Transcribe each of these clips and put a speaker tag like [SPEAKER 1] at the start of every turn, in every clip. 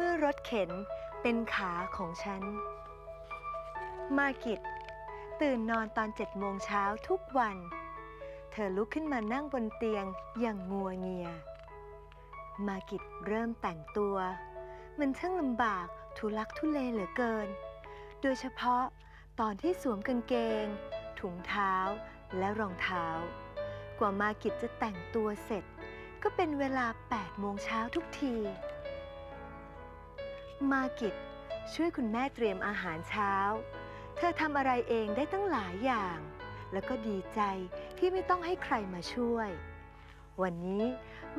[SPEAKER 1] เมื่อรถเข็นเป็นขาของฉัน มากิดตื่นนอนตอนเจ็ดโมงเช้าทุกวัน เธอลุกขึ้นมานั่งบนเตียงอย่างงัวเงีย มากิดเริ่มแต่งตัว มันช่างลำบากทุลักทุเลเหลือเกิน โดยเฉพาะตอนที่สวมกางเกง ถุงเท้าและรองเท้า กว่ามากิดจะแต่งตัวเสร็จ ก็เป็นเวลา8โมงเช้าทุกที มากิดช่วยคุณแม่เตรียมอาหารเช้า เธอทำอะไรเองได้ตั้งหลายอย่าง แล้วก็ดีใจที่ไม่ต้องให้ใครมาช่วย วันนี้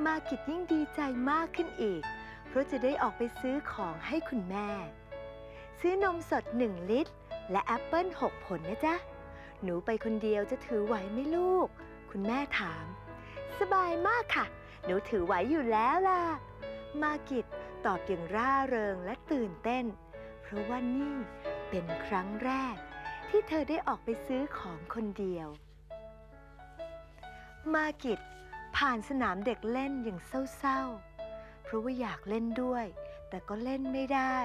[SPEAKER 1] มากิดยิ่งดีใจมากขึ้นอีก เพราะจะได้ออกไปซื้อของให้คุณแม่ ซื้อนมสด 1 ลิตร และแอปเปิล6 ผลนะจ๊ะ หนูไปคนเดียวจะถือไหวไหมลูก คุณแม่ถาม สบายมากค่ะ หนูถือไหวอยู่แล้วล่ะ มากิด ตอบอย่างร่าเริงและตื่นเต้น เพราะว่านี่เป็นครั้งแรก ที่เธอได้ออกไปซื้อของคนเดียว มากิดผ่านสนามเด็กเล่นอย่างเศร้าๆ เพราะว่าอยากเล่นด้วย แต่ก็เล่นไม่ได้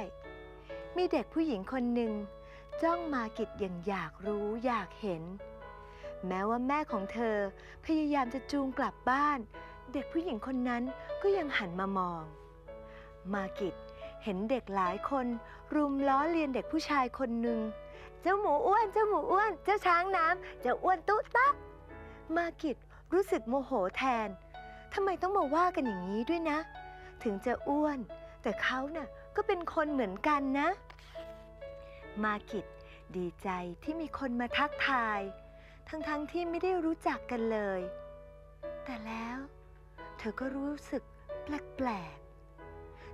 [SPEAKER 1] มีเด็กผู้หญิงคนหนึ่งจ้องมากิดอย่างอยากรู้อยากเห็น แม้ว่าแม่ของเธอพยายามจะจูงกลับบ้าน เด็กผู้หญิงคนนั้นก็ยังหันมามอง มากิดเห็นเด็กหลายคน รุมล้อเลียนเด็กผู้ชายคนหนึ่ง เจ้าหมูอ้วน เจ้าหมูอ้วน เจ้าช้างน้ำเจ้าอ้วนตุ๊ตะ มากิดรู้สึกโมโหแทนทำไมต้องมาว่ากันอย่างนี้ด้วยนะ ถึงจะอ้วน แต่เขาน่ะก็เป็นคนเหมือนกันนะ มากิดดีใจที่มีคนมาทักทาย ทั้งๆทที่ไม่ได้รู้จักกันเลย แต่แล้ว เธอก็รู้สึกแปลก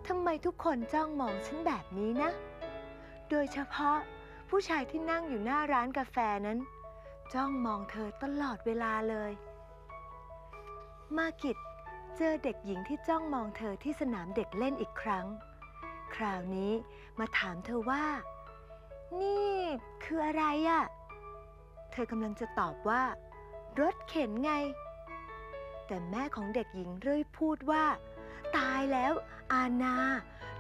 [SPEAKER 1] ทำไมทุกคนจ้องมองฉันแบบนี้นะ โดยเฉพาะผู้ชายที่นั่งอยู่หน้าร้านกาแฟนั้น จ้องมองเธอตลอดเวลาเลย มากิดเจอเด็กหญิงที่จ้องมองเธอที่สนามเด็กเล่นอีกครั้ง คราวนี้มาถามเธอว่า นี่คืออะไรอะ่ะ เธอกำลังจะตอบว่า รถเข็นไง แต่แม่ของเด็กหญิงเรื่อยพูดว่า ตายแล้ว อาณา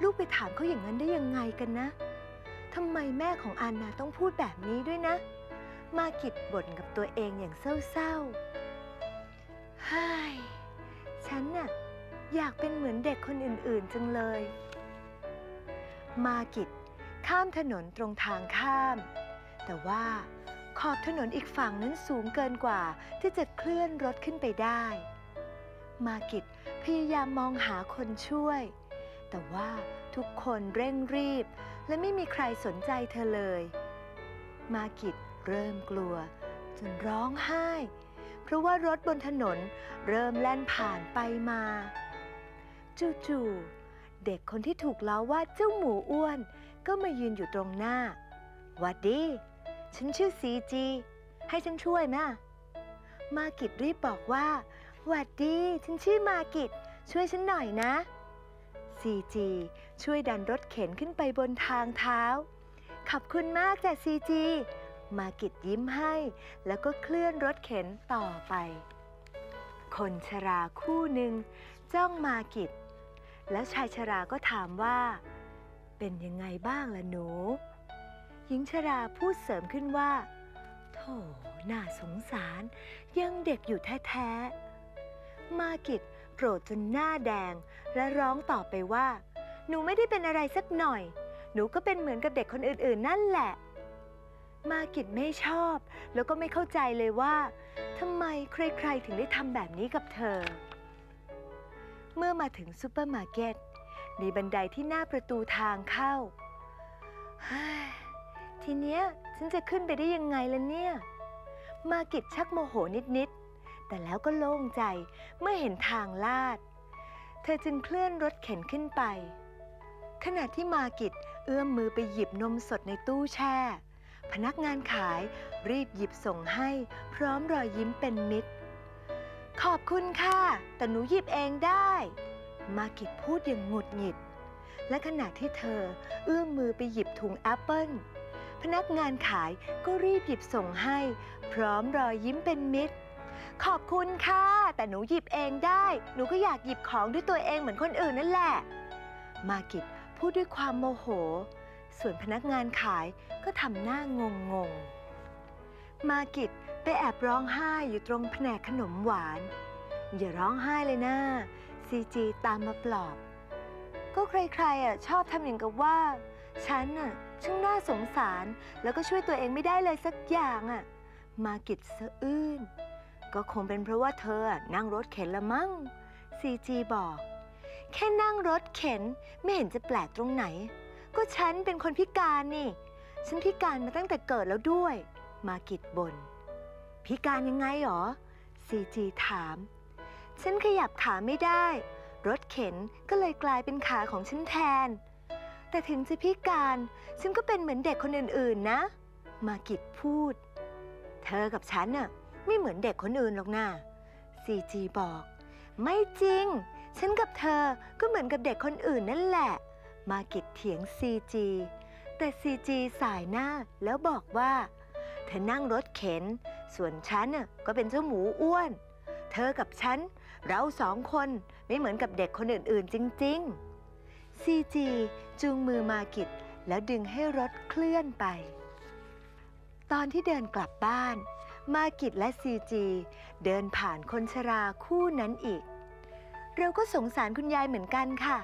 [SPEAKER 1] ลูกไปถามเขาอย่างนั้นได้ยังไงกันนะทำไมแม่ของอาณาต้องพูดแบบนี้ด้วยนะ มากิดบ่นกับตัวเองอย่างเศร้าๆเฮ้ฉันน่ะอยากเป็นเหมือนเด็กคนอื่นๆจังเลย มากิดข้ามถนนตรงทางข้าม แต่ว่าขอบถนนอีกฝั่งนั้นสูงเกินกว่าที่จะเคลื่อนรถขึ้นไปได้ มากิดพยายามมองหาคนช่วย แต่ว่าทุกคนเร่งรีบ และไม่มีใครสนใจเธอเลย มากิดเริ่มกลัว จนร้องไห้ เพราะว่ารถบนถนนเริ่มแล่นผ่านไปมา จู่ๆเด็กคนที่ถูกล้อว่าเจ้าหมูอ้วน ก็มายืนอยู่ตรงหน้าหวัดดี ฉันชื่อซีจี ให้ฉันช่วยไหมมากิดรีบบอกว่าหวัดดี ฉันชื่อมากิดช่วยฉันหน่อยนะ ซีจีช่วยดันรถเข็นขึ้นไปบนทางเท้า ขอบคุณมากจ้ะซีจีมากิดยิ้มให้ แล้วก็เคลื่อนรถเข็นต่อไป คนชราคู่หนึ่งจ้องมากิด แล้วชายชราก็ถามว่า เป็นยังไงบ้างล่ะหนู หญิงชราพูดเสริมขึ้นว่าโถน่าสงสาร ยังเด็กอยู่แท้ ๆ มากิด โกรธจนหน้าแดง และร้องต่อไปว่า หนูไม่ได้เป็นอะไรสักหน่อย หนูก็เป็นเหมือนกับเด็กคนอื่นๆ นั่นแหละ มากิดไม่ชอบ แล้วก็ไม่เข้าใจเลยว่าทำไมใครๆ ถึงได้ทำแบบนี้กับเธอ เมื่อมาถึงซูเปอร์มาร์เก็ต มีบันไดที่หน้าประตูทางเข้า ทีเนี้ยฉันจะขึ้นไปได้ยังไงล่ะเนี่ย มากิดชักโมโหนิดๆ แต่แล้วก็โล่งใจเมื่อเห็นทางลาด เธอจึงเคลื่อนรถเข็นขึ้นไป ขณะที่มากิดเอื้อมมือไปหยิบนมสดในตู้แช่ พนักงานขายรีบหยิบส่งให้พร้อมรอยยิ้มเป็นมิตร ขอบคุณค่ะ แต่หนูหยิบเองได้ มากิดพูดอย่างหงุดหงิด และขณะที่เธอเอื้อมมือไปหยิบถุงแอปเปิ้ลพนักงานขายก็รีบหยิบส่งให้ พร้อมรอยยิ้มเป็นมิตร ขอบคุณค่ะ แต่หนูหยิบเองได้ หนูก็อยากหยิบของด้วยตัวเองเหมือนคนอื่นนั่นแหละ มากิดพูดด้วยความโมโห ส่วนพนักงานขายก็ทำหน้างงงงมากิดไปแอบร้องไห้อยู่ตรงแผนกขนมหวาน อย่าร้องไห้เลยนะซีจีตามมาปลอบ ก็ใครๆอะชอบทำอย่างกับว่า ฉันน่ะช่างน่าสงสารแล้วก็ช่วยตัวเองไม่ได้เลยสักอย่างอะ มากิดสะอื้น ก็คงเป็นเพราะว่าเธอนั่งรถเข็นละมั้งซีจีบอก แค่นั่งรถเข็นไม่เห็นจะแปลกตรงไหน ก็ฉันเป็นคนพิการนี่ ฉันพิการมาตั้งแต่เกิดแล้วด้วย มากิดบน พิการยังไงหรอซีจีถาม ฉันขยับขาไม่ได้ รถเข็นก็เลยกลายเป็นขาของฉันแทน แต่ถึงจะพิการ ฉันก็เป็นเหมือนเด็กคนอื่นๆนะ มากิดพูด เธอกับฉันน่ะ ไม่เหมือนเด็กคนอื่นหรอกนะซีจีบอก ไม่จริง ฉันกับเธอก็เหมือนกับเด็กคนอื่นนั่นแหละ มากิดเถียงซีจีแต่ซีจีสายหน้าแล้วบอกว่า เธอนั่งรถเข็น ส่วนฉันน่ะก็เป็นเจ้าหมูอ้วน เธอกับฉัน เราสองคนไม่เหมือนกับเด็กคนอื่นๆจริงๆซีจีจูงมือมากิดแล้วดึงให้รถเคลื่อนไป ตอนที่เดินกลับบ้าน มากิดและซีจีเดินผ่านคนชราคู่นั้นอีก เราก็สงสารคุณยายเหมือนกันค่ะ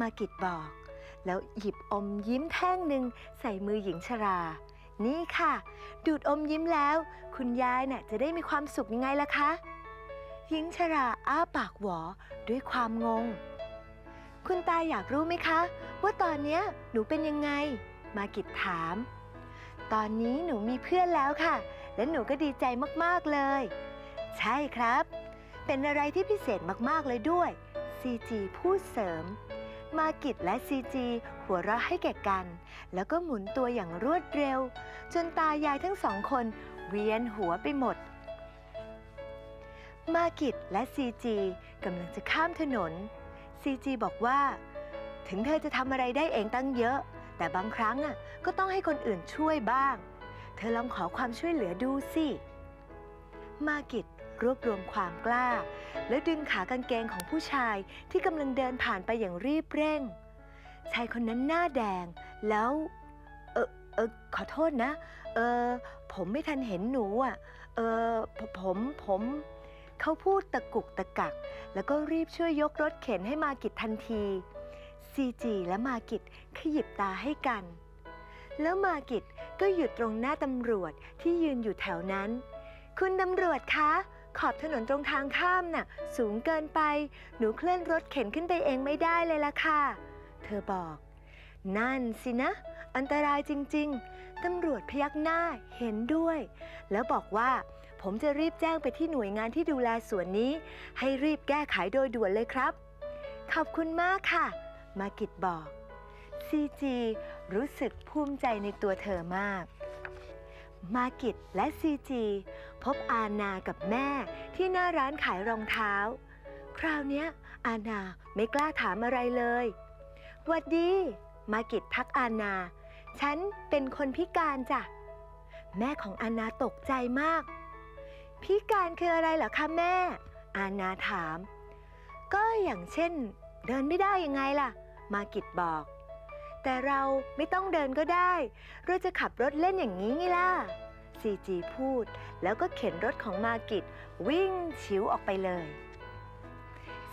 [SPEAKER 1] มากิดบอก แล้วหยิบอมยิ้มแท่งหนึ่งใส่มือหญิงชรา นี่ค่ะ ดูดอมยิ้มแล้ว คุณยายน่ะจะได้มีความสุขยังไงล่ะคะ หญิงชราอ้าปากหวอด้วยความงง คุณตาอยากรู้ไหมคะ ว่าตอนนี้หนูเป็นยังไง มากิดถาม ตอนนี้หนูมีเพื่อนแล้วค่ะ และหนูก็ดีใจมากๆเลย ใช่ครับ เป็นอะไรที่พิเศษมากๆเลยด้วย CG พูดเสริม มากิดและ CG หัวเราะให้แก่กัน แล้วก็หมุนตัวอย่างรวดเร็ว จนตายายทั้งสองคนเวียนหัวไปหมด มากิดและ CG กำลังจะข้ามถนน CG บอกว่า ถึงเธอจะทำอะไรได้เองตั้งเยอะ แต่บางครั้งอะก็ต้องให้คนอื่นช่วยบ้าง เธอลองขอความช่วยเหลือดูสิ มากิดรวบรวมความกล้า แล้วดึงขากางเกงของผู้ชายที่กำลังเดินผ่านไปอย่างรีบเร่ง ชายคนนั้นหน้าแดง แล้ว เออเออขอโทษนะ เออผมไม่ทันเห็นหนูอะ เออผผมผม เขาพูดตะกุกตะกัก แล้วก็รีบช่วยยกรถเข็นให้มากิดทันทีซีจีและมากิดขยิบตาให้กัน แล้วมากิด ก็หยุดตรงหน้าตำรวจที่ยืนอยู่แถวนั้น คุณตำรวจคะ ขอบถนนตรงทางข้ามน่ะ สูงเกินไป หนูเคลื่อนรถเข็นขึ้นไปเองไม่ได้เลยล่ะค่ะ เธอบอก นั่นสินะ อันตรายจริง ๆ ตำรวจพยักหน้าเห็นด้วย แล้วบอกว่าผมจะรีบแจ้งไปที่หน่วยงานที่ดูแลสวนนี้ ให้รีบแก้ไขโดยด่วนเลยครับ ขอบคุณมากค่ะ มากิดบอกซีจี รู้สึกภูมิใจในตัวเธอมาก มากิดและซีจีพบอาณากับแม่ที่หน้าร้านขายรองเท้า คราวนี้อาณาไม่กล้าถามอะไรเลยวัดดี มากิดทักอาณา ฉันเป็นคนพิการจ้ะ แม่ของอาณาตกใจมาก พิการคืออะไรเหรอคะแม่ อาณาถาม ก็อย่างเช่น เดินไม่ได้ยังไงล่ะ มากิดบอก แต่เราไม่ต้องเดินก็ได้ เราจะขับรถเล่นอย่างนี้ไงล่ะซีจีพูดแล้วก็เข็นรถของมากิดวิ่งชิวออกไปเลย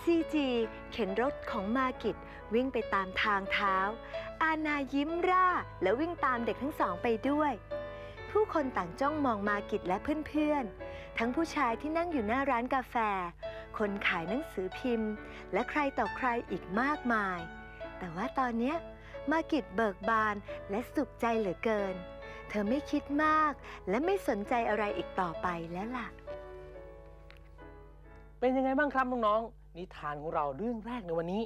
[SPEAKER 1] ซีจีเข็นรถของมากิดวิ่งไปตามทางเท้า อาณายิ้มร่าแล้ววิ่งตามเด็กทั้งสองไปด้วย ผู้คนต่างจ้องมองมากิดและเพื่อนๆ ทั้งผู้ชายที่นั่งอยู่หน้าร้านกาแฟ คนขายหนังสือพิมพ์ และใครต่อใครอีกมากมาย แต่ว่าตอนเนี้ย มากิดเบิกบานและสุขใจเหลือเกิน เธอไม่คิดมากและไม่สนใจอะไรอีกต่อไปแล้วล่ะ
[SPEAKER 2] เป็นยังไงบ้างครับน้องๆนิทานของเราเรื่องแรกในวันนี้